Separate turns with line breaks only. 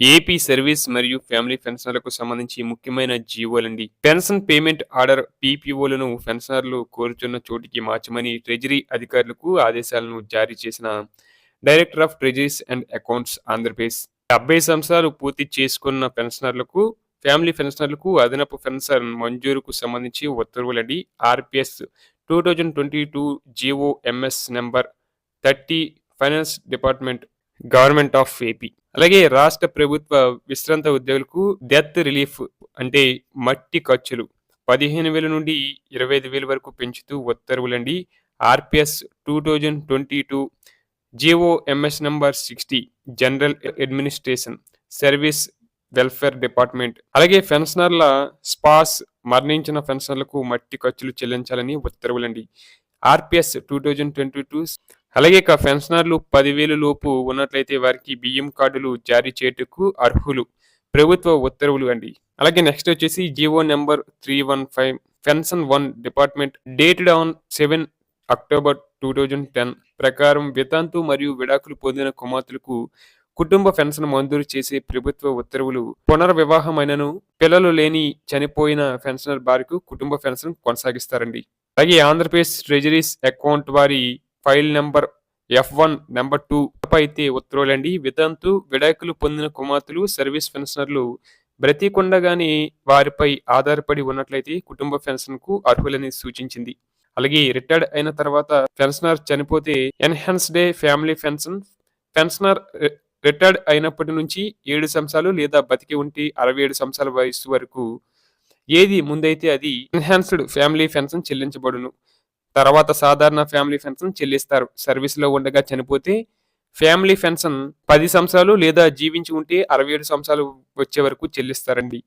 AP service మరియు family పెన్షనర్లకు సంబంధించి ముఖ్యమైన జీవోలండి పెన్షన్ పేమెంట్ ఆర్డర్ పీపీఓలను పెన్షనర్లు కోరుచున్న చోటికి మార్చమని ట్రెజరీ అధికారులకు ఆదేశాలను జారీ చేసిన director of treasuries and accounts Andhra Pradesh. డెబ్బై సంవత్సరాలు పూర్తి చేసుకున్న పెన్షనర్లకు ఫ్యామిలీ పెన్షనర్లకు అదనపు పెన్షన్ మంజూరుకు సంబంధించి ఉత్తర్వులండి. RPS two thousand twenty two GO MS number thirty finance department government of AP అలాగే రాష్ట్ర ప్రభుత్వ విశ్రాంత ఉద్యోగులకు డెత్ రిలీఫ్ అంటే మట్టి ఖర్చులు పదిహేను వేల నుండి ఇరవై ఐదు వేల వరకు పెంచుతూ ఉత్తర్వులండి. RPS two thousand twenty two GO MS number sixty general administration service welfare department. అలాగే పెన్షనర్ల స్పాస్ మరణించిన పెన్షనర్లకు మట్టి ఖర్చులు చెల్లించాలని ఉత్తర్వులండి. RPS two thousand twenty two అలాగే ఇక పెన్షనర్లు పదివేలు లోపు ఉన్నట్లయితే వారికి బియ్యం కార్డులు జారీ చేయుటకు అర్హులు. ప్రభుత్వ ఉత్తర్వులు అండి. అలాగే నెక్స్ట్ వచ్చేసి GO number three one five pension one department dated on seven October two thousand ten ప్రకారం వితాంతు మరియు విడాకులు పొందిన కుమార్తెలకు కుటుంబ పెన్షన్ మంజూరు చేసే ప్రభుత్వ ఉత్తర్వులు. పునర్వివాహమైనను పిల్లలు లేని చనిపోయిన పెన్షనర్ భార్యకు కుటుంబ పెన్షన్ కొనసాగిస్తారండి. అలాగే ఆంధ్రప్రదేశ్ ట్రెజరీస్ అకౌంట్ వారి file number F one number two అయితే ఉత్తర్వులండి వితంతు విడాకులు పొందిన కుమార్తెలు సర్వీస్ పెన్షనర్లు బ్రతికుండగానే వారిపై ఆధారపడి ఉన్నట్లయితే కుటుంబ పెన్షన్కు అర్హులని సూచించింది. అలాగే రిటైర్డ్ అయిన తర్వాత పెన్షనర్ చనిపోతే enhanced family pension pensioner retired అయినప్పటి నుంచి ఏడు సంవత్సరాలు లేదా బతికి ఉంటే అరవై ఏడు సంవత్సరాల వయసు వరకు ఏది ముందైతే అది ఎన్హాన్స్డ్ ఫ్యామిలీ పెన్షన్ చెల్లించబడును. తర్వాత సాధారణ ఫ్యామిలీ పెన్షన్ చెల్లిస్తారు. సర్వీస్లో ఉండగా చనిపోతే ఫ్యామిలీ పెన్షన్ పది సంవత్సరాలు లేదా జీవించి ఉంటే అరవై ఏడు సంవత్సరాలు వచ్చే వరకు చెల్లిస్తారండి.